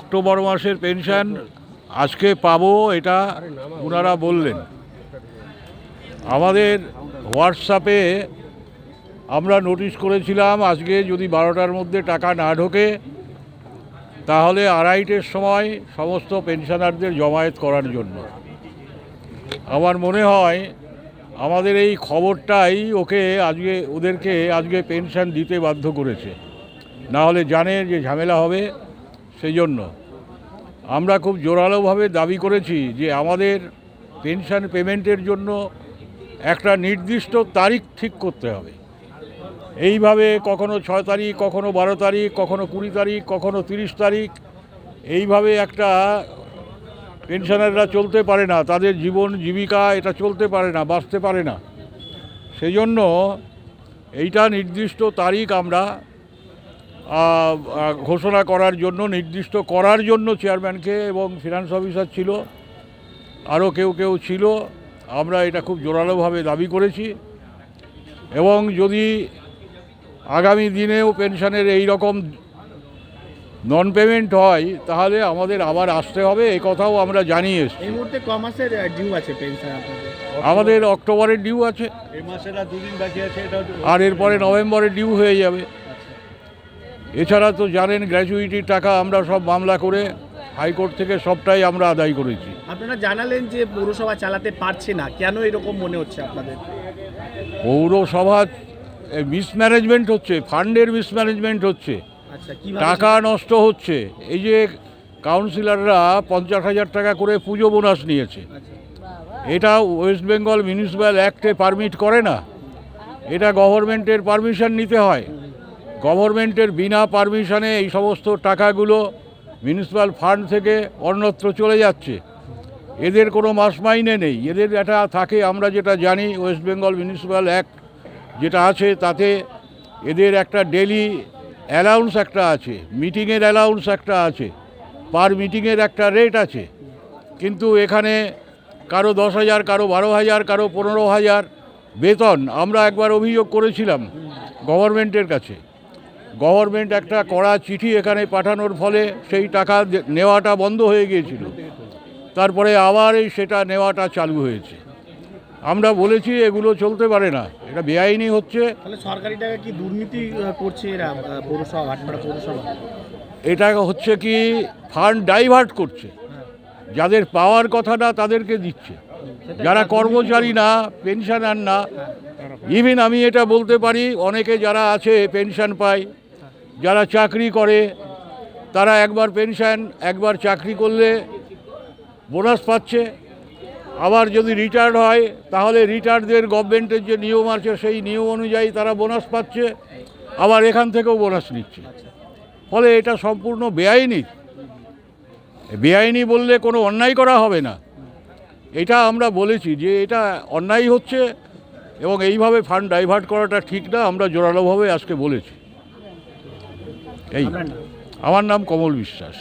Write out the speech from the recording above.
October মাসের pension আজকে পাবো এটা ওনারা বললেন। আমাদের হোয়াটসঅ্যাপে আমরা নোটিশ করেছিলাম আজকে যদি বারোটার মধ্যে টাকা না ঢোকে, তাহলে আড়াইটের সময় সমস্ত পেনশনারদের জমায়েত করার জন্য। আমার মনে হয় আমাদের এই খবরটাই ওকে আজকে, ওদেরকে আজকে পেনশন দিতে বাধ্য করেছে। না হলে জানে যে ঝামেলা হবে। সেই জন্য আমরা খুব জোরালোভাবে দাবি করেছি যে আমাদের পেনশন পেমেন্টের জন্য একটা নির্দিষ্ট তারিখ ঠিক করতে হবে। এইভাবে কখনো ছয় তারিখ, কখনো বারো তারিখ, কখনো কুড়ি তারিখ, কখনো তিরিশ তারিখ, এইভাবে একটা পেনশনাররা চলতে পারে না, তাদের জীবন জীবিকা এটা চলতে পারে না, বাঁচতে পারে না। সেই জন্য এইটা নির্দিষ্ট তারিখ আমরা ঘোষণা করার জন্য নির্দিষ্ট করার জন্য চেয়ারম্যানকে এবং ফিনান্স অফিসার ছিল আরও কেউ কেউ ছিল আমরা এটা খুব জোরালোভাবে দাবি করেছি। এবং যদি আগামী দিনেও পেনশনের এই রকম নন পেমেন্ট হয় তাহলে আমাদের আবার আসতে হবে এই কথাও আমরা জানিয়ে এসেছি। এই মুহূর্তে ক মাসের ডিউ আছে পেনশন আমাদের অক্টোবরের ডিউ আছে। এই মাসের আর দুদিন বাকি আছে এটা আর এরপরে নভেম্বরের ডিউ হয়ে যাবে। এছাড়া তো জানেন গ্র্যাচুইটির টাকা আমরা সব মামলা করে হাইকোর্ট থেকে সবটাই আমরা আদায় করেছি। আপনারা জানালেন যে পৌরসভা চালাতে পারছে না কেন এরকম মনে হচ্ছে আপনাদের? পৌরসভা মিসম্যানেজমেন্ট হচ্ছে ফান্ডের মিসম্যানেজমেন্ট হচ্ছে আচ্ছা টাকা নষ্ট হচ্ছে। এই যে কাউন্সিলররা পঞ্চাশ হাজার টাকা করে পুজো বোনাস নিয়েছে আচ্ছা, এটা ওয়েস্ট বেঙ্গল মিউনিসিপ্যাল অ্যাক্টে পারমিট করে না। এটা গভর্নমেন্টের পারমিশন নিতে হয়। গভর্নমেন্টের বিনা পারমিশনে এই সমস্ত টাকাগুলো মিউনিসিপ্যাল ফান্ড থেকে অন্যত্র চলে যাচ্ছে। এদের কোনো মাস মাইনে নেই। এদের এটা থাকে, আমরা যেটা জানি, ওয়েস্ট বেঙ্গল মিউনিসিপ্যাল অ্যাক্ট যেটা আছে, তাতে এদের একটা ডেলি অ্যালাউন্স একটা আছে, মিটিংয়ের অ্যালাউন্স একটা আছে, পার মিটিংয়ের একটা রেট আছে। কিন্তু এখানে কারও দশ হাজার, কারও বারো হাজার, কারও পনেরো হাজার বেতন, আমরা একবার অভিযোগ করেছিলাম গভর্নমেন্টের কাছে। গভর্নমেন্ট একটা কড়া চিঠি এখানে পাঠানোর ফলে সেই টাকা নেওয়াটা বন্ধ হয়ে গিয়েছিল। তারপরে আবার এই সেটা নেওয়াটা চালু হয়েছে। আমরা বলেছি এগুলো চলতে পারে না এটা বেআইনি হচ্ছে। সরকারি টাকা কি দুর্নীতি করছে এরা পৌরসভা ভাটপাড়া পৌরসভা? এটা হচ্ছে কি ফান্ড ডাইভার্ট করছে। যাদের পাওয়ার কথা না তাদেরকে দিচ্ছে। যারা কর্মচারী না পেনশনার না ইভিন আমি এটা বলতে পারি অনেকে যারা আছে পেনশন পায় যারা চাকরি করে, তারা একবার পেনশন, একবার চাকরি করলে বোনাস পাচ্ছে। আবার যদি রিটায়ার্ড হয়, তাহলে রিটায়ার্ডদের গভর্নমেন্টের যে নিয়ম আছে, সেই নিয়ম অনুযায়ী তারা বোনাস পাচ্ছে, আবার এখান থেকেও বোনাস নিচ্ছে। ফলে এটা সম্পূর্ণ বেআইনি। বেআইনি বললে কোনো অন্যায় করা হবে না। এটা আমরা বলেছি যে এটা অন্যায় হচ্ছে এবং এইভাবে ফান্ড ডাইভার্ট করাটা ঠিক না, আমরা জোরালোভাবে আজকে বলেছি। এই আমার নাম কমল বিশ্বাস।